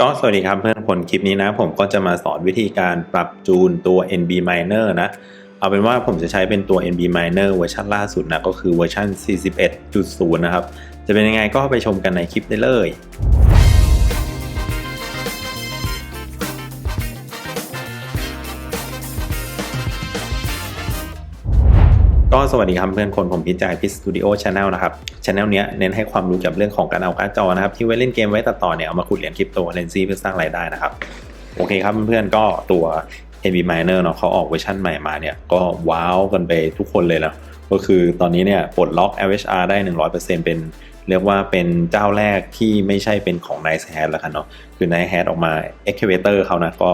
ก็สวัสดีครับเพื่อนคนคลิปนี้นะ ผมก็จะมาสอนวิธีการปรับจูนตัว NB Miner นะ เอาเป็นว่าผมจะใช้เป็นตัว NB Miner เวอร์ชันล่าสุดนะ ก็คือเวอร์ชัน41.0 นะครับ จะเป็นยังไงก็ไปชมกันในคลิปได้เลย สวัสดีครับเพื่อนคนผมพิจายพิสตูดิโอชาแนลนะครับชาแนลเนี้ยเน้นให้ความรู้เกี่ยวกับเรื่องของการเอาการ์ดจอนะครับ ที่ไว้เล่นเกมไว้ตัดต่อเนี่ยเอามาขุดเหรียญคริปโตเลนซีเพื่อสร้างรายได้นะครับ โอเคครับเพื่อนๆก็ตัว NB Miner เนาะเขาออกเวอร์ชันใหม่มาเนี่ย ก็ว้าวกันไปทุกคนเลยนะก็คือตอนนี้เนี่ยปลดล็อก LHR ได้ 100%เป็นเรียกว่าเป็นเจ้าแรกที่ไม่ใช่เป็นของ Nice Hat แล้วกันเนาะคือ Nice Hat ออกมา Excavator เขานะก็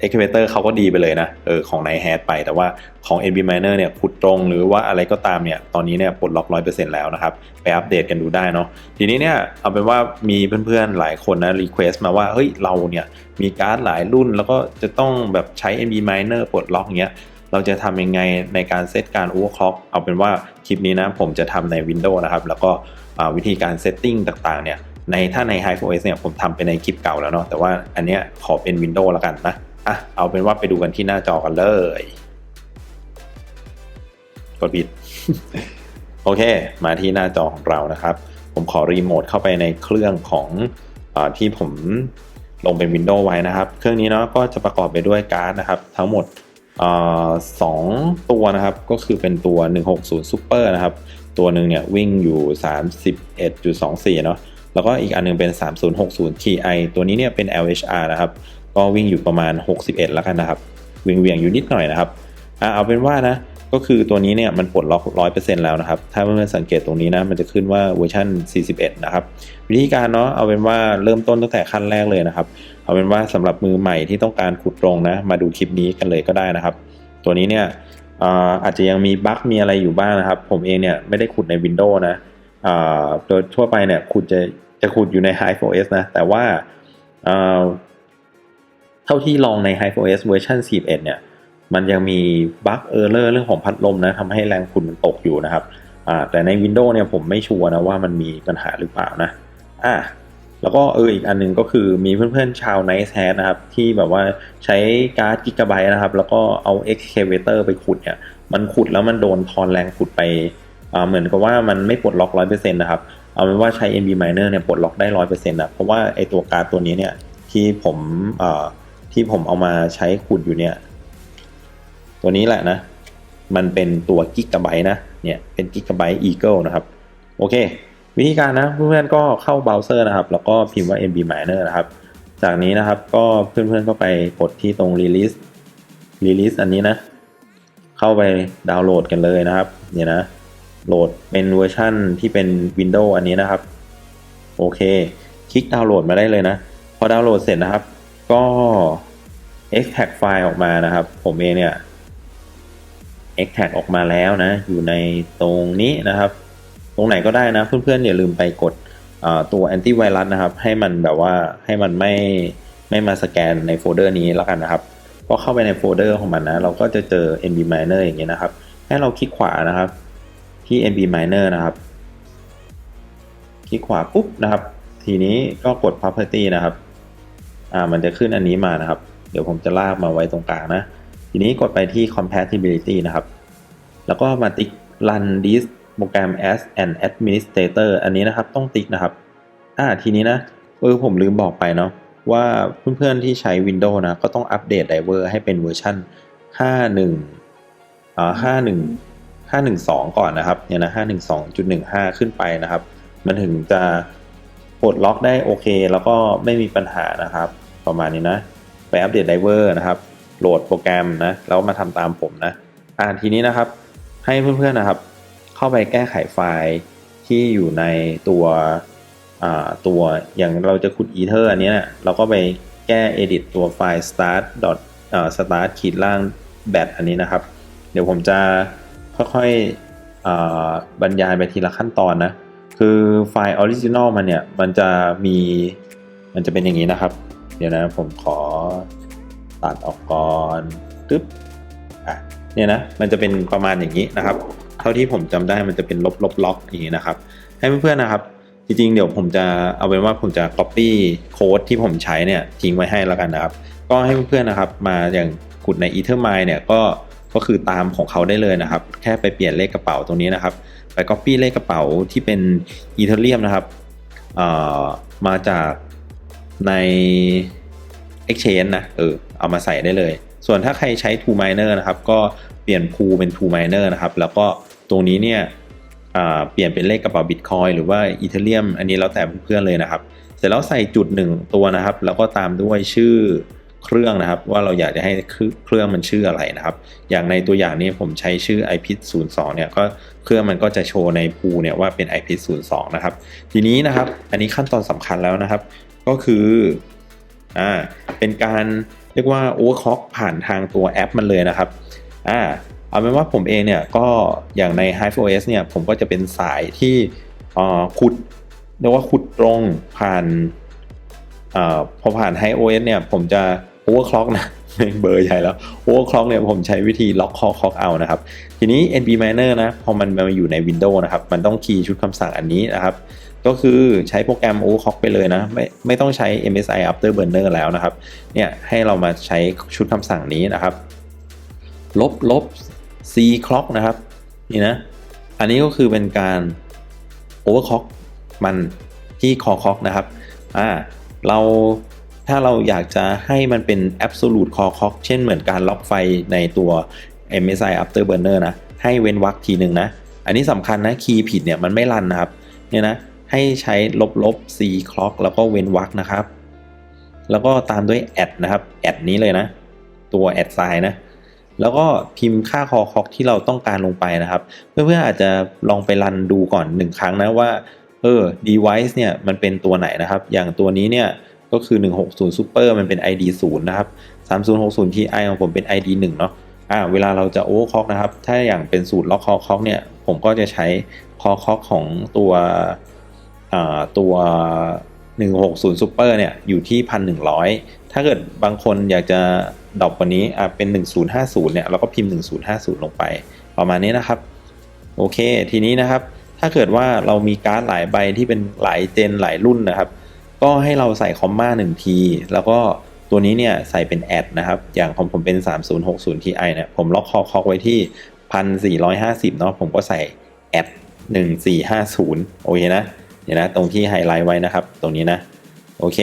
อ่า Excavator เขาก็ดีไปเลยนะเออของ Night Hat ไปแต่ว่าของ NB Miner เนี่ยขุดตรงหรือว่าอะไรก็ตามเนี่ยตอนนี้เนี่ยปลดล็อก 100%แล้วนะครับ ไปอัปเดตกันดูได้เนาะทีนี้เนี่ยเอาเป็นว่ามีเพื่อนๆหลายคนนะรีเควสต์มาว่าเฮ้ยเราเนี่ยมีการ์ดหลายรุ่น แล้วก็จะต้องแบบใช้ NB Miner ปลดล็อกเงี้ยเราจะทำยังไงในการเซตการ overclock เอาเป็นว่าคลิปนี้นะผมจะทำใน Windows นะครับแล้วก็วิธีการเซตติ้งต่างๆเนี่ยในถ้าใน HiveOS เนี่ยผมทำไปในคลิปเก่าแล้วเนาะแต่ว่าอันเนี้ยขอเป็น Windows แล้วกันนะ อะเอาเป็นว่าไปดูกันที่หน้าจอกันเลย กดปิด โอเค มาที่หน้าจอของเรานะครับ ผมขอรีโมทเข้าไปในเครื่องของอที่ผมลงเป็น Windows ไว้นะครับ เครื่องนี้เนาะก็จะประกอบไปด้วยการ์ดนะครับ ทั้งหมดอสองตัวนะครับ ก็คือเป็นตัว 160 Super นะครับ ตัวหนึ่งเนี่ยวิ่งอยู่ 31.24 เนาะแล้วก็อีกอันหนึงเป็น 3060 Ti ตัวนี้เนี่ยเป็น LHR นะครับ ก็วิ่งอยู่ประมาณ 61 แล้วกันนะครับวิ่งเวียงอยู่นิดหน่อยนะครับอ่าเอาเป็นว่านะก็คือตัวนี้เนี่ยมันปลดล็อก 100%แล้วนะครับ ถ้าเพื่อนๆสังเกตตรงนี้นะ มันจะขึ้นว่าเวอร์ชัน41 นะครับ วิธีการเนาะ เอาเป็นว่าเริ่มต้นตั้งแต่ขั้นแรกเลยนะครับ เอาเป็นว่าสำหรับมือใหม่ที่ต้องการขุดตรงนะ มาดูคลิปนี้กันเลยก็ได้นะครับ ตัวนี้เนี่ยอาอาจจะยังมีบั๊กมีอะไรอยู่บ้างนะครับ ผมเองเนี่ยไม่ได้ขุดใน Windows นะโดยทั่วไปเนี่ยขุดจะจะขุดอยู่ใน HiveOS นะ แต่ว่า เท่าที่ลองใน HiOS เวอร์ชัน41เนี่ย มันยังมีบั๊กเออร์เลอร์เรื่องของพัดลมนะทำให้แรงขุ่นมันตกอยู่นะครับแต่ใน Windows เนี่ยผมไม่ชัวร์นะว่ามันมีปัญหาหรือเปล่านะอ่าแล้วก็เอออีกอันหนึงก็คือมีเพื่อนๆชาว Nice Hat นะครับ ที่แบบว่าใช้การ์ดกิกะไบต์นะครับ แล้วก็เอา Excavator ไปขุดเนี่ย มันขุดแล้วมันโดนทอนแรงขุดไปเหมือนกับว่ามันไม่ปลดล็อก 100%นะครับ เอาเป็นว่าใช้ NB Miner เนี่ยปลดล็อกได้ 100%นะเพราะว่าไอตัวการ์ดตัวนี้เนี่ยที่ผมอ ที่ผมเอามาใช้ขุดอยู่เนี่ย ตัวนี้แหละนะ มันเป็นตัวกิกะไบต์นะ เนี่ยเป็นกิกะไบต์อีเกิลนะครับ โอเค วิธีการนะเพื่อนๆก็เข้าเบราว์เซอร์นะครับ แล้วก็พิมพ์ว่า NB Miner นะครับ จากนี้นะครับก็เพื่อนๆก็ไปกดที่ตรง release release อันนี้นะ เข้าไปดาวน์โหลดกันเลยนะครับ เนี่ยนะ โหลดเป็นเวอร์ชั่นที่เป็น Windows อันนี้นะครับ โอเค คลิกดาวน์โหลดมาได้เลยนะ พอดาวน์โหลดเสร็จนะครับ ก็ extract ไฟล์ออกมานะครับ ผมเองเนี่ย extract ออกมาแล้วนะ อยู่ในตรงนี้นะครับ ตรงไหนก็ได้นะ เพื่อนๆ อย่าลืมไปกดตัว antivirus นะครับ ให้มันแบบว่าให้มันไม่ไม่มาสแกนในโฟลเดอร์นี้แล้วกันนะครับ ก็เข้าไปในโฟลเดอร์ของมันนะ เราก็จะเจอ nb miner อย่างเงี้ยนะครับ ให้เราคลิกขวานะครับ ที่ nb miner นะครับ คลิกขวาปุ๊บนะครับ ทีนี้ก็กด property นะครับ อ่ามันจะขึ้นอันนี้มานะครับ เดี๋ยวผมจะลากมาไว้ตรงกลางนะ ทีนี้กดไปที่ compatibility นะครับ แล้วก็มาติ๊ก run this program as an administrator อันนี้นะครับต้องติ๊กนะครับ อ่าทีนี้นะเออผมลืมบอกไปเนาะว่าเพื่อนๆที่ใช้ Windows นะ ก็ต้องอัปเดตไดเวอร์ให้เป็นเวอร์ชัน51อ่า51 512 ก่อนนะครับเนี่ยนะ512.15 ขึ้นไปนะครับ มันถึงจะ ปลดล็อกได้โอเค แล้วก็ไม่มีปัญหานะครับ ประมาณนี้นะไปอัปเดตไดเวอร์นะครับโหลดโปรแกรมนะแล้วมาทำตามผมนะอ่าทีนี้นะครับให้เพื่อนๆนะครับ เข้าไปแก้ไขไฟล์ที่อยู่ในตัวอ่าตัวอย่างเราจะขุด ether อันเนี้ยเราก็ไปแก้ edit ตัวไฟล์ start dot อ่า start ขีดล่าง bat อันนี้นะครับ เดี๋ยวผมจะค่อยๆอ่าบรรยายไปทีละขั้นตอนนะ คือไฟล์ออริจินอลมันเนี่ย มันจะมีมันจะเป็นอย่างนี้นะครับ เดี๋ยวนะผมขอตัดออกก่อนตึ๊บอะเนี่ยนะมันจะเป็นประมาณอย่างนี้นะครับ เท่าที่ผมจำได้มันจะเป็นลบลบล็อกอย่างนี้นะครับ ให้เพื่อนๆนะครับ จริงๆ เดี๋ยวผมจะเอาเป็นว่าผมจะ copy โค้ดที่ผมใช้เนี่ยทิ้งไว้ให้แล้วกันนะครับ ก็ให้เพื่อนๆนะครับ มาอย่างขุดใน Ethermine เนี่ยก็ก็คือตามของเขาได้เลยนะครับ แค่ไปเปลี่ยนเลขกระเป๋าตรงนี้นะครับ ไป copy เลขกระเป๋าที่เป็น Ethereum นะครับมาจากใน Exchange นะเออเอามาใส่ได้เลย ส่วนถ้าใครใช้ Two Miner นะครับ ก็เปลี่ยน pool เป็น Two Miner นะครับ แล้วก็ตรงนี้เนี่ยเปลี่ยนเป็นเลขกระเป๋า Bitcoin หรือว่า Ethereum อันนี้แล้วแต่เพื่อนๆเลยนะครับ เสร็จแล้วใส่จุดหนึ่งตัวนะครับ แล้วก็ตามด้วยชื่อ เครื่องนะครับ ว่าเราอยากจะให้เครื่องมันชื่ออะไรนะครับ อย่างในตัวอย่างนี้ผมใช้ชื่อ IPIT 02เนี่ยก็เครื่องมันก็จะโชว์ในภูเนี่ยว่าเป็น IPIT 02นะครับ ทีนี้นะครับ อันนี้ขั้นตอนสำคัญแล้วนะครับ ก็คืออ่าเป็นการเรียกว่า overclock ผ่านทางตัวแอปมันเลยนะครับอ่าเอาเป็นว่าผมเองเนี่ยก็อย่างใน HiveOS เนี่ยผมก็จะเป็นสายที่อ่าขุดเรียกว่าขุดตรงผ่านอาพอผ่าน High OS เนี่ยผมจะ overclock นะเบอร์ใหญ่แล้ว overclock เนี่ยผมใช้วิธี lock call clock out นะครับ ทีนี้ NB miner นะ พอมันมาอยู่ใน Windows นะครับ มันต้องคีย์ชุดคำสั่งอันนี้นะครับ ก็คือใช้โปรแกรม overclock ไปเลยนะ ไม่ไม่ต้องใช้ MSI Afterburner แล้วนะครับ เนี่ยให้เรามาใช้ชุดคำสั่งนี้นะครับ ลบลบ C clock นะครับ นี่นะ อันนี้ก็คือเป็นการ overclock มันที่คอคอกนะครับ อ่า เรา ถ้าเราอยากจะให้มันเป็น absolute core clock เช่นเหมือนการล็อกไฟในตัว MSI Afterburner นะ ให้เว้นวรรคทีหนึ่งนะ อันนี้สำคัญนะ คีย์ผิดเนี่ยมันไม่รันนะครับ เนี่ยนะ ให้ใช้ลบลบ C clock แล้วก็เว้นวรรคนะครับ แล้วก็ตามด้วย add นะครับ add นี้เลยนะ ตัว add sign นะ แล้วก็พิมพ์ค่าคอคอกที่เราต้องการลงไปนะครับ เพื่อนๆอาจจะลองไปรันดูก่อนหนึ่งครั้งนะว่า เออ device เนี่ยมันเป็นตัวไหนนะครับ อย่างตัวนี้เนี่ย ก็คือ 160 Super มันเป็น ID 0 นะครับ 3060 Ti ของผมเป็น ID 1 เนาะอ่าเวลาเราจะ overclock นะครับ ถ้าอย่างเป็นสูตร lock call clock เนี่ย ผมก็จะใช้ call clock ของตัวอ่าตัว 160 Super เนี่ย อยู่ที่ 1,100 ถ้าเกิดบางคนอยากจะดรอปกว่านี้อ่าเป็น 1050 เนี่ย เราก็พิมพ์ 1050 ลงไป ประมาณนี้นะครับ โอเค ทีนี้นะครับ ถ้าเกิดว่าเรามีการ์ดหลายใบที่เป็นหลายเจนหลายรุ่นนะครับ ก็ให้เราใส่คอมมาหนึ่งที แล้วก็ตัวนี้เนี่ยใส่เป็นแอดนะครับ อย่างของผมเป็น 3060 Ti เนี่ยผมล็อกคอคอกไว้ที่ 1450 เนาะผมก็ใส่แอด1450 โอเคนะเดี๋ยวนะ ตรงที่ไฮไลท์ไว้นะครับ ตรงนี้นะ โอเค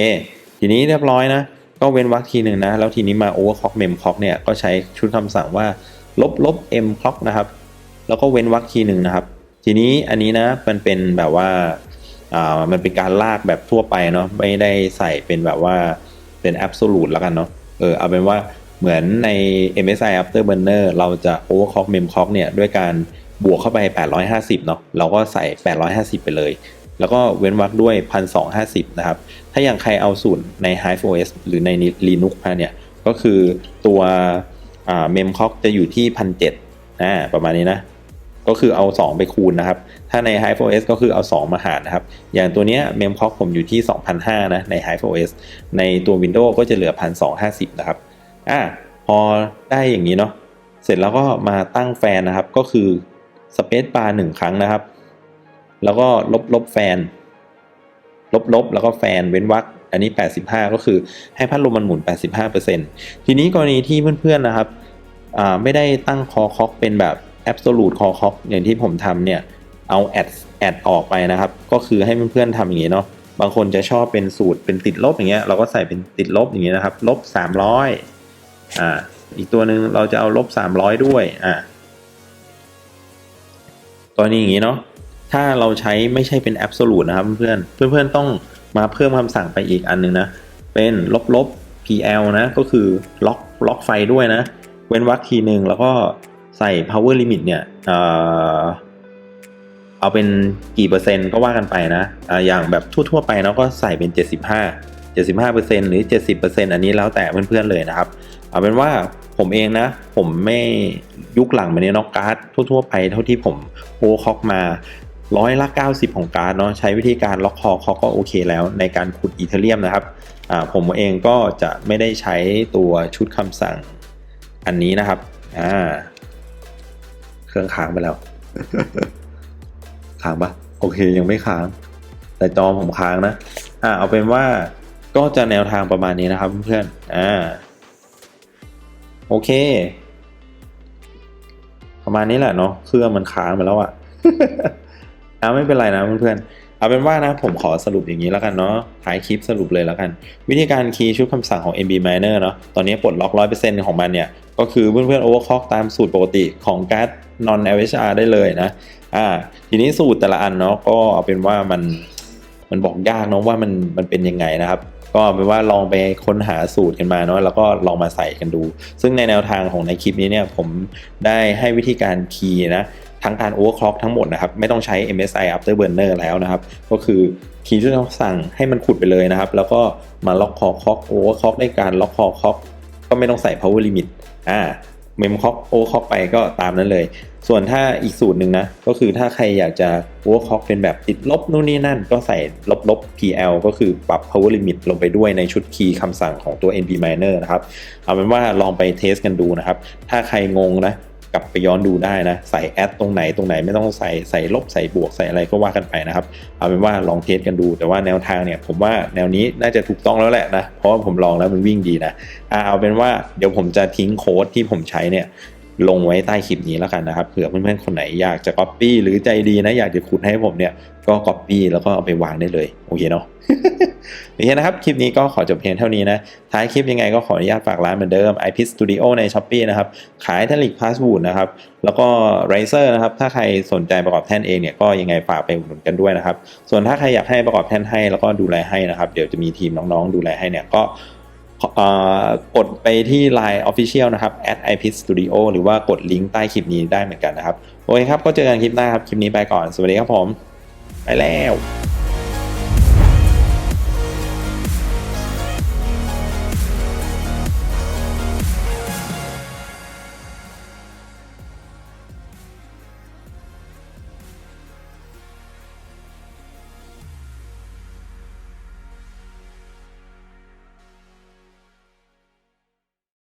ทีนี้เรียบร้อยนะ ก็เว้นวรรคทีหนึ่งนะ แล้วทีนี้มา overclock mem clock เนี่ย ก็ใช้ชุดคำสั่งว่าลบลบ m clock นะครับ แล้วก็เว้นวรรคทีหนึ่งนะครับ ทีนี้อันนี้นะ มันเป็นแบบว่า อ่ามันเป็นการลากแบบทั่วไปเนาะไม่ได้ใส่เป็นแบบว่าเป็น absolute แล้วกันเนาะเออเอาเป็นว่าเหมือนใน MSI Afterburner เราจะ overclock mem clock เนี่ยด้วยการบวกเข้าไป 850 เนาะเราก็ใส่ 850 ไปเลย แล้วก็เว้นวรรคด้วย 1250 นะครับ ถ้าอย่างใครเอาสูตรใน Hive OS หรือใน Linux มาเนี่ย ก็คือตัวอ่า mem clock จะอยู่ที่ 1,700อ่าประมาณนี้นะ ก็คือเอา 2 ไปคูณนะครับ ถ้าใน Hive OS ก็คือเอา 2 มาหารนะครับ อย่างตัวเนี้ย mem clock ผมอยู่ที่ 2,500นะใน Hive OS ในตัว Windows ก็จะเหลือ 1,250 นะครับ อ่าพอได้อย่างนี้เนาะ เสร็จแล้วก็มาตั้งแฟนนะครับ ก็คือ Space Bar หนึ่งครั้งนะครับ แล้วก็ลบลบแฟน ลบลบแล้วก็แฟนเว้นวรรค อันนี้ 85 ก็คือให้พัดลมมันหมุน 85%ทีนี้กรณีที่เพื่อนๆนะครับ อ่า ไม่ได้ตั้งคอคอกเป็นแบบ absolute คอคอกอย่างที่ผมทำเนี่ยเอาแอดแอดออกไปนะครับ ก็คือให้เพื่อนๆทำอย่างนี้เนาะบางคนจะชอบเป็นสูตรเป็นติดลบอย่างเงี้ยเราก็ใส่เป็นติดลบอย่างเงี้ยนะครับลบ300อ่าอีกตัวหนึ่งเราจะเอาลบ300ด้วยอ่ากรณีอย่างนี้เนาะถ้าเราใช้ไม่ใช่เป็น absolute นะครับเพื่อนๆเพื่อนๆต้องมาเพิ่มคำสั่งไปอีกอันหนึงนะเป็นลบลบ pl นะก็คือล็อกล็อกไฟด้วยนะ เว้นวรรคทีหนึ่งแล้วก็ ใส่ power limit เนี่ยเอ่อเอาเป็นกี่เปอร์เซ็นต์ก็ว่ากันไปนะอ่าอย่างแบบทั่วๆไปเนาะก็ใส่เป็น 75 75%หรือ 70%อันนี้แล้วแต่เพื่อนๆเลยนะครับ เอาเป็นว่าผมเองนะ ผมไม่ยุคหลังมาเนี้ยนาะการ์ดทั่วๆไปเท่าที่ผมโอคอกมาร้อยละ90 ของการ์ดเนาะใช้วิธีการล็อกคอเขาก็โอเคแล้วในการขุดอีเทเรียมนะครับผมเองก็จะไม่ได้ใช้ตัวชุดคำสั่งอันนี้นะครับอ่า เครื่องค้างไปแล้ว ค้างปะโอเคยังไม่ค้าง แต่จอผมค้างนะ อ่าเอาเป็นว่าก็จะแนวทางประมาณนี้นะครับเพื่อนๆอ่าโอเค ประมาณนี้แหละเนาะเครื่องมันค้างไปแล้วอะอ่าไม่เป็นไรนะเพื่อนๆ เอาเป็นว่านะผมขอสรุปอย่างนี้แล้วกันเนาะท้ายคลิปสรุปเลยแล้วกัน วิธีการคีย์ชุดคำสั่งของ MB Miner เนาะตอนนี้ปลดล็อก 100%ของมันเนี่ย ก็คือเพื่อนๆ overclock ตามสูตรปกติของการ์ด non LHR ได้เลยนะอ่าทีนี้สูตรแต่ละอันเนาะก็เอาเป็นว่ามันมันบอกยากเนาะว่ามันมันเป็นยังไงนะครับก็เอาเป็นว่าลองไปค้นหาสูตรกันมาเนาะแล้วก็ลองมาใส่กันดู ซึ่งในแนวทางของในคลิปนี้เนี่ยผมได้ให้วิธีการคีย์นะ ทั้งการ overclock ทั้งหมดนะครับ ไม่ต้องใช้ MSI Afterburner แล้วนะครับ ก็คือคีย์ชุดคำสั่งให้มันขุดไปเลยนะครับ แล้วก็มาล็อกคอคอก overclock ได้การล็อกคอคอกก็ไม่ต้องใส่ power limit อ่าเมมคอกโอคอกไปก็ตามนั้นเลย ส่วนถ้าอีกสูตรหนึ่งนะ ก็คือถ้าใครอยากจะโอคอกเป็นแบบติดลบนู่นนี่นั่น ก็ใส่ลบลบ PL ก็คือปรับ power limit ลงไปด้วยในชุดคีย์คำสั่งของตัว NP Miner นะครับ เอาเป็นว่าลองไปเทสกันดูนะครับ ถ้าใครงงนะ กลับไปย้อนดูได้นะ ใส่แอดตรงไหนตรงไหนไม่ต้องใส่ใส่ลบใส่บวกใส่อะไรก็ว่ากันไปนะครับ เอาเป็นว่าลองเทสกันดู แต่ว่าแนวทางเนี่ยผมว่าแนวนี้น่าจะถูกต้องแล้วแหละนะ เพราะว่าผมลองแล้วมันวิ่งดีนะเอาเป็นว่าเดี๋ยวผมจะทิ้งโค้ดที่ผมใช้เนี่ย ลงไว้ใต้คลิปนี้แล้วกันนะครับเผื่อเพื่อนๆคนไหนอยากจะ Copy หรือใจดีนะอยากจะขุดให้ผมเนี่ยก็ Copy แล้วก็เอาไปวางได้เลยโอเคเนาะโอเคนะครับ คลิปนี้ก็ขอจบเพียงเท่านี้นะ ท้ายคลิปยังไงก็ขออนุญาตฝากร้านเหมือนเดิม i p i t Studio ใน s h อ p e e นะครับ ขายทลิกพาส w ูดนะครับ แล้วก็ Razer นะครับ ถ้าใครสนใจประกอบแท่นเองเนี่ยก็ยังไงฝากไปอุดหนุนกันด้วยนะครับ ส่วนถ้าใครอยากให้ประกอบแท่นให้แล้วก็ดูแลให้นะครับ เดี๋ยวจะมีทีมน้องๆ ดูแลให้เนี่ยก็ กดไปที่ Line Official นะครับ i p i t Studio หรือว่ากดลิงก์ใต้คลิปนี้ได้เหมือนกันนะครับ โอเคครับ ก็เจอกันคลิปหน้าครับ คลิปนี้ไปก่อน สวัสดีครับผม ไปแล้ว